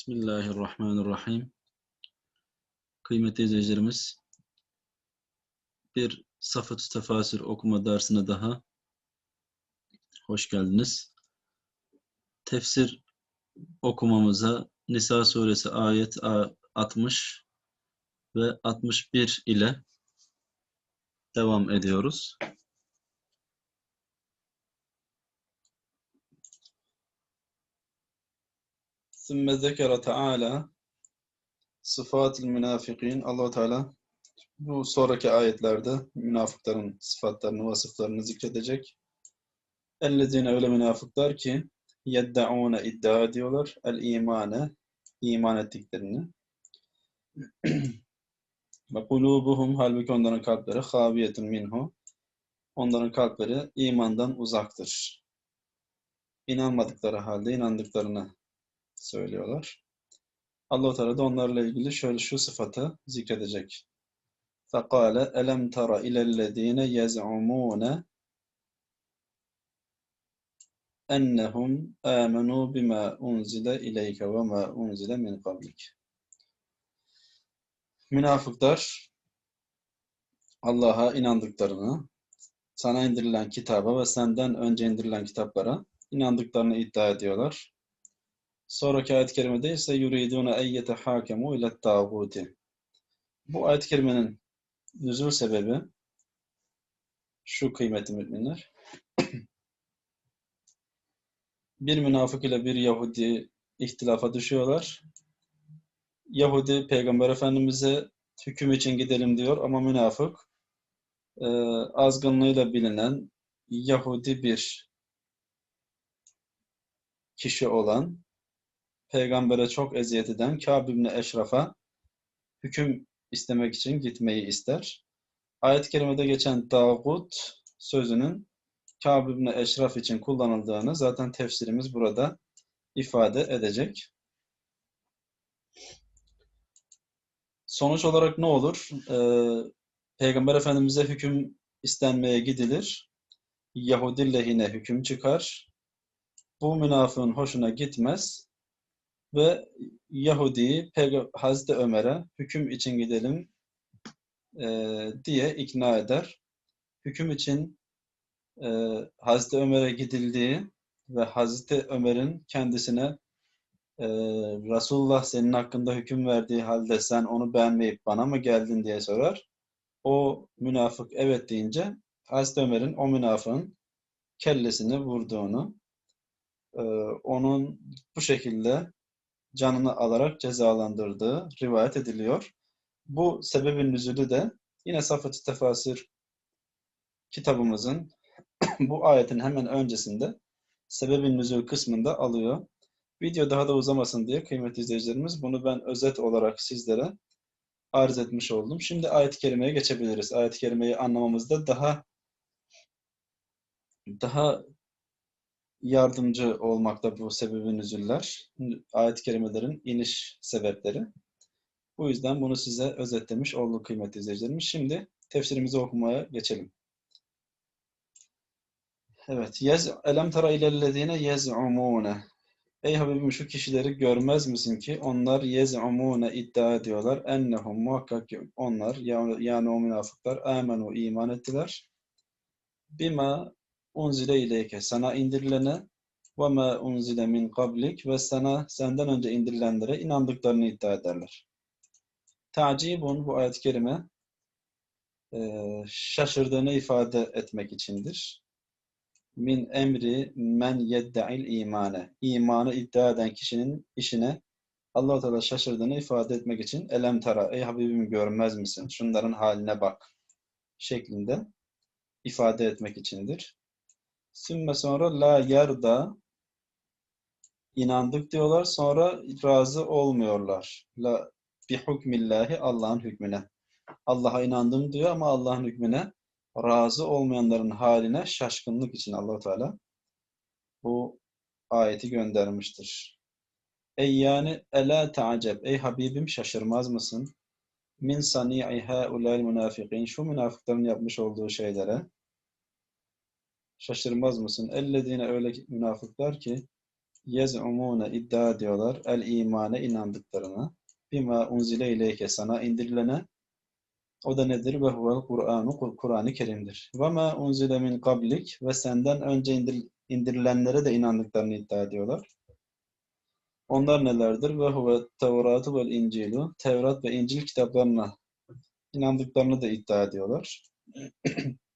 Bismillahirrahmanirrahim. Kıymetli izleyicilerimiz, bir Safat Tefasir okuma dersine daha hoş geldiniz. Tefsir okumamıza Nisa suresi ayet 60 ve 61 ile devam ediyoruz. Sümme zekere Teala sıfatil münafikin. allah Teala bu sonraki ayetlerde münafıkların sıfatlarını, vasıflarını zikredecek. Ellezine öyle münafıklar ki yedde'ûne iddia ediyorlar. El imane, iman ettiklerini. Ve kulubuhum halbuki onların kalpleri haviyetun minhu. Onların kalpleri imandan uzaktır. İnanmadıkları halde inandıklarını söylüyorlar. Allah-u Teala da onlarla ilgili şöyle şu sıfatı zikredecek. فَقَالَ أَلَمْ تَرَ إِلَى الَّذ۪ينَ يَزْعُمُونَ اَنَّهُمْ آمَنُوا بِمَا أُنْزِلَ إِلَيْكَ وَمَا أُنْزِلَ مِنْ قَبْلِكَ Münafıklar Allah'a inandıklarını, sana indirilen kitaba ve senden önce indirilen kitaplara inandıklarını iddia ediyorlar. Sonraki ayet-i kerimede ise yuridune en yetehakemu ile tağuti. Bu ayet-i kerimenin nüzul sebebi şu kıymetli müminler. bir münafık ile bir Yahudi ihtilafa düşüyorlar. Yahudi Peygamber Efendimiz'e hüküm için gidelim diyor ama münafık e, azgınlığıyla bilinen Yahudi bir kişi olan peygambere çok eziyet eden Kâb ibn Eşraf'a hüküm istemek için gitmeyi ister. Ayet-i kerimede geçen dağut sözünün Kâb ibn Eşraf için kullanıldığını zaten tefsirimiz burada ifade edecek. Sonuç olarak ne olur? Ee, Peygamber Efendimiz'e hüküm istenmeye gidilir. Yahudi lehine hüküm çıkar. Bu münafığın hoşuna gitmez ve Yahudi Hazreti Ömer'e hüküm için gidelim e, diye ikna eder. Hüküm için e, Hazreti Ömer'e gidildiği ve Hazreti Ömer'in kendisine e, Resulullah senin hakkında hüküm verdiği halde sen onu beğenmeyip bana mı geldin diye sorar. O münafık evet deyince Hazreti Ömer'in o münafığın kellesini vurduğunu, e, onun bu şekilde canını alarak cezalandırdığı rivayet ediliyor. Bu sebebin nüzulü de yine Safat-ı Tefasir kitabımızın bu ayetin hemen öncesinde sebebin nüzul kısmında alıyor. Video daha da uzamasın diye kıymetli izleyicilerimiz bunu ben özet olarak sizlere arz etmiş oldum. Şimdi ayet-i kerimeye geçebiliriz. Ayet-i kerimeyi anlamamızda daha daha yardımcı olmakta bu sebebin nüzüller. Ayet-i kerimelerin iniş sebepleri. Bu yüzden bunu size özetlemiş olduk kıymetli izleyicilerimiz. Şimdi tefsirimizi okumaya geçelim. Evet. Yez elem tara ilellezine yez'umune. Ey Habibim şu kişileri görmez misin ki onlar yez'umune iddia ediyorlar. Ennehum muhakkak onlar yani o münafıklar amenu iman ettiler. Bima unzile ileyke sana indirilene ve ma unzile min kablik ve sana senden önce indirilenlere inandıklarını iddia ederler. Ta'cibun bu ayet-i kerime e, şaşırdığını ifade etmek içindir. Min emri men yedda'il imane. İmanı iddia eden kişinin işine allah Teala şaşırdığını ifade etmek için elem tara ey Habibim görmez misin? Şunların haline bak şeklinde ifade etmek içindir. Sümme sonra la yarda inandık diyorlar. Sonra razı olmuyorlar. La bi hukmillahi Allah'ın hükmüne. Allah'a inandım diyor ama Allah'ın hükmüne razı olmayanların haline şaşkınlık için allah Teala bu ayeti göndermiştir. Ey yani ela ta'aceb ey Habibim şaşırmaz mısın? Min sani'i haulâl münafikin şu münafıkların yapmış olduğu şeylere Şaşırmaz mısın? Ellezine öyle münafıklar ki yez'umune iddia ediyorlar el imane inandıklarını bima unzile ileyke sana indirilene o da nedir? Ve huvel Kur'anu Kur'an-ı Kerim'dir. Ve ma unzile min kablik ve senden önce indir, indirilenlere de inandıklarını iddia ediyorlar. Onlar nelerdir? Ve huve Tevratu vel İncilu Tevrat ve İncil kitaplarına inandıklarını da iddia ediyorlar.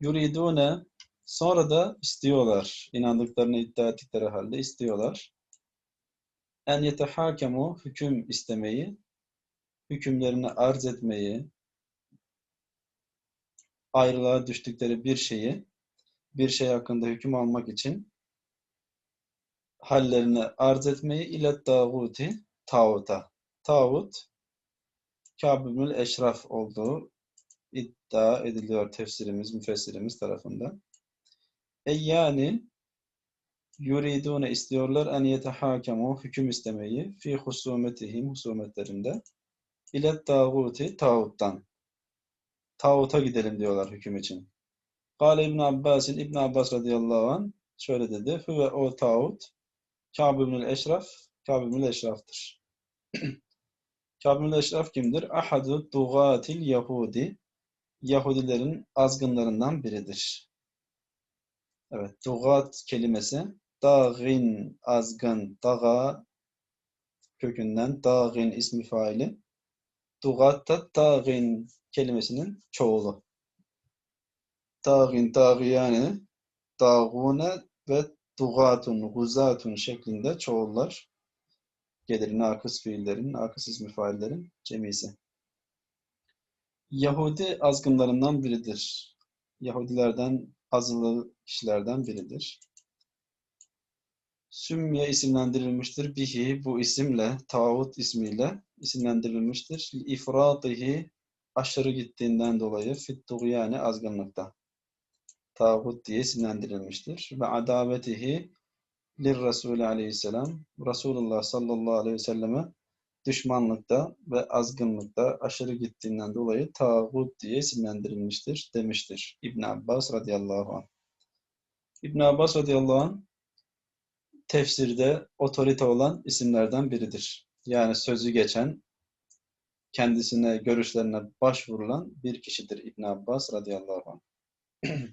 Yuridune sonra da istiyorlar. inandıklarını iddia ettikleri halde istiyorlar. En yetehakemu hüküm istemeyi, hükümlerini arz etmeyi, ayrılığa düştükleri bir şeyi, bir şey hakkında hüküm almak için hallerini arz etmeyi ile tağuti, tağuta. Tağut, Kâb-ül Eşraf olduğu iddia ediliyor tefsirimiz, müfessirimiz tarafından. E yani yuridune istiyorlar en yetehakemu hüküm istemeyi fi husumetihim husumetlerinde ile tağuti tağuttan. Tağuta gidelim diyorlar hüküm için. Kale İbn Abbas'in İbn Abbas radıyallahu an şöyle dedi. Huve o tağut Kâb ibn Eşraf Kâb ibn Eşraf'tır. Kâb ibn Eşraf kimdir? Ahadu dugatil Yahudi Yahudilerin azgınlarından biridir. Evet, dugat kelimesi dağin azgın, dağa kökünden dağin ismi faili. Dugat da dağin kelimesinin çoğulu. Dağin, dağiyane, dağune ve dugatun, guzatun şeklinde çoğullar gelir. Nakıs fiillerin, nakıs ismi faillerin cemisi. Yahudi azgınlarından biridir. Yahudilerden azılı kişilerden biridir. Sümmiye isimlendirilmiştir. Bihi bu isimle, Tağut ismiyle isimlendirilmiştir. İfratihi aşırı gittiğinden dolayı fit yani azgınlıkta. Tağut diye isimlendirilmiştir. Ve adavetihi lir Resulü aleyhisselam Resulullah sallallahu aleyhi ve selleme düşmanlıkta ve azgınlıkta aşırı gittiğinden dolayı tağut diye isimlendirilmiştir demiştir İbn Abbas radıyallahu anh. İbn Abbas radıyallahu anh tefsirde otorite olan isimlerden biridir. Yani sözü geçen, kendisine, görüşlerine başvurulan bir kişidir İbn Abbas radıyallahu anh.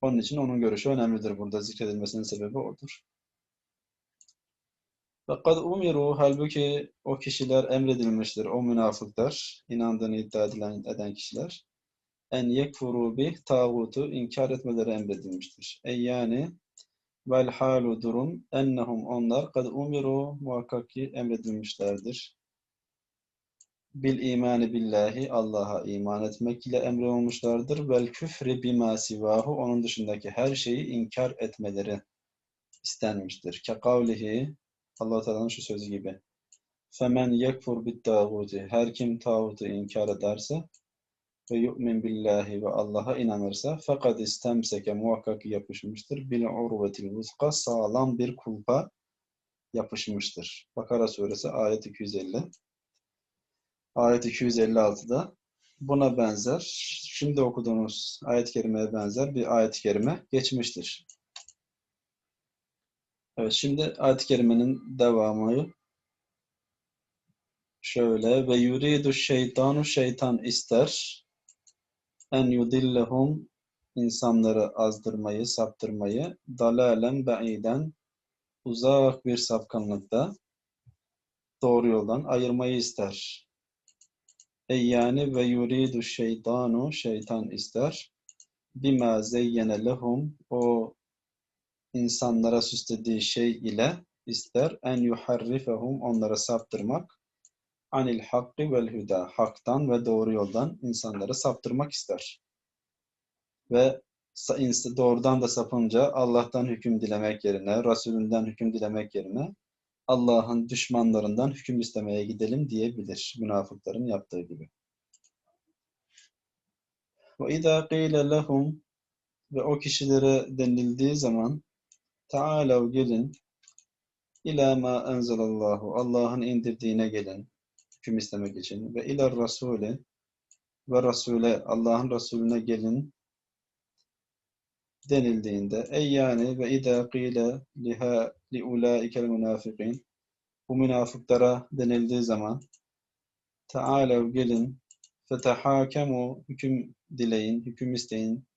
onun için onun görüşü önemlidir. Burada zikredilmesinin sebebi odur. Fakat umiru halbuki o kişiler emredilmiştir, o münafıklar, inandığını iddia edilen, eden kişiler. En yekfuru bih tağutu inkar etmeleri emredilmiştir. E yani vel halu durum ennehum onlar kad umiru muhakkak ki emredilmişlerdir. Bil imani billahi Allah'a iman etmek ile emrolmuşlardır. Vel küfri bima sivahu onun dışındaki her şeyi inkar etmeleri istenmiştir. Ke kavlihi Allah Teala'nın şu sözü gibi. Femen yekfur bit tağuti. Her kim tağutu inkar ederse ve yu'min billahi ve Allah'a inanırsa fakat istemseke muhakkak yapışmıştır. Bil urvetil vuzka sağlam bir kulpa yapışmıştır. Bakara suresi ayet 250. Ayet 256'da buna benzer, şimdi okuduğumuz ayet-i kerimeye benzer bir ayet-i kerime geçmiştir. Evet, şimdi ayet-i kerimenin devamı şöyle ve yuridu şeytanu şeytan ister en yudillehum insanları azdırmayı, saptırmayı dalalen ba'iden uzak bir sapkınlıkta doğru yoldan ayırmayı ister. E yani ve yuridu şeytanu şeytan ister bima zeyyene lehum o insanlara süslediği şey ile ister en yuharrifehum onlara saptırmak anil hakkı vel huda haktan ve doğru yoldan insanları saptırmak ister. Ve doğrudan da sapınca Allah'tan hüküm dilemek yerine, Resulünden hüküm dilemek yerine Allah'ın düşmanlarından hüküm istemeye gidelim diyebilir. Münafıkların yaptığı gibi. Ve izâ qîle ve o kişilere denildiği zaman Taalav gelin ila ma enzelallahu Allah'ın indirdiğine gelin hüküm istemek için ve ila Rasule ve Rasule Allah'ın Resulüne gelin denildiğinde ey yani ve idâ qîle liha li ulâikel münâfikîn bu münafıklara denildiği zaman Teâlev gelin fetehâkemu hüküm dileyin, hüküm isteyin.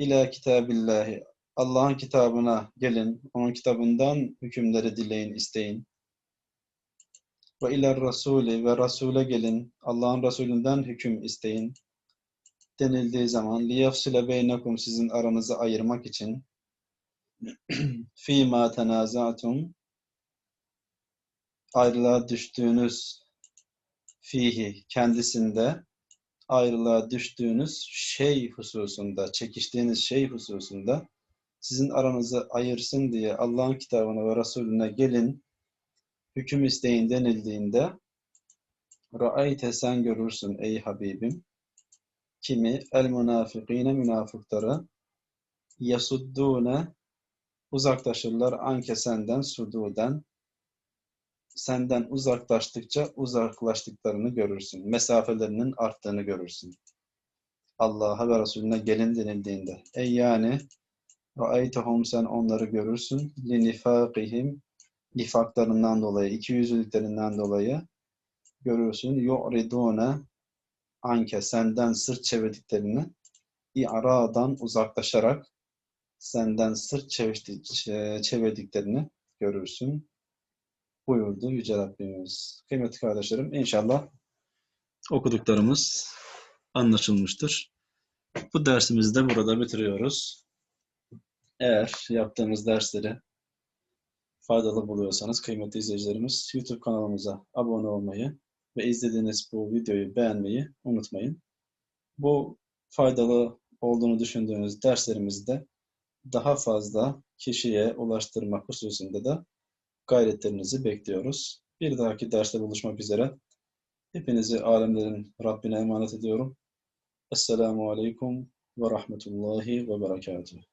İlâ kitâbillâhi Allah'ın kitabına gelin, onun kitabından hükümleri dileyin, isteyin. Ve iler Rasûli ve Rasûle gelin, Allah'ın Resulünden hüküm isteyin. Denildiği zaman liyafsile beynekum sizin aranızı ayırmak için fîmâ tenâza'tum ayrılığa düştüğünüz fihi kendisinde ayrılığa düştüğünüz şey hususunda, çekiştiğiniz şey hususunda sizin aranızı ayırsın diye Allah'ın kitabına ve Resulüne gelin, hüküm isteyin denildiğinde Ra'ayte sen görürsün ey Habibim. Kimi? El münafikine münafıkları yasuddune uzaklaşırlar anke senden sududen senden uzaklaştıkça uzaklaştıklarını görürsün. Mesafelerinin arttığını görürsün. Allah'a ve Resulüne gelin denildiğinde. Ey yani Ra'aytehum sen onları görürsün. Linifakihim nifaklarından dolayı, ikiyüzlülüklerinden dolayı görürsün. Yu'ridune anke senden sırt çevirdiklerini i'radan uzaklaşarak senden sırt çevirdiklerini görürsün buyurdu Yüce Rabbimiz. Kıymetli kardeşlerim inşallah okuduklarımız anlaşılmıştır. Bu dersimizi de burada bitiriyoruz. Eğer yaptığımız dersleri faydalı buluyorsanız kıymetli izleyicilerimiz YouTube kanalımıza abone olmayı ve izlediğiniz bu videoyu beğenmeyi unutmayın. Bu faydalı olduğunu düşündüğünüz derslerimizi de daha fazla kişiye ulaştırmak hususunda da gayretlerinizi bekliyoruz. Bir dahaki derste buluşmak üzere. Hepinizi alemlerin Rabbine emanet ediyorum. Esselamu Aleyküm ve Rahmetullahi ve Berekatuhu.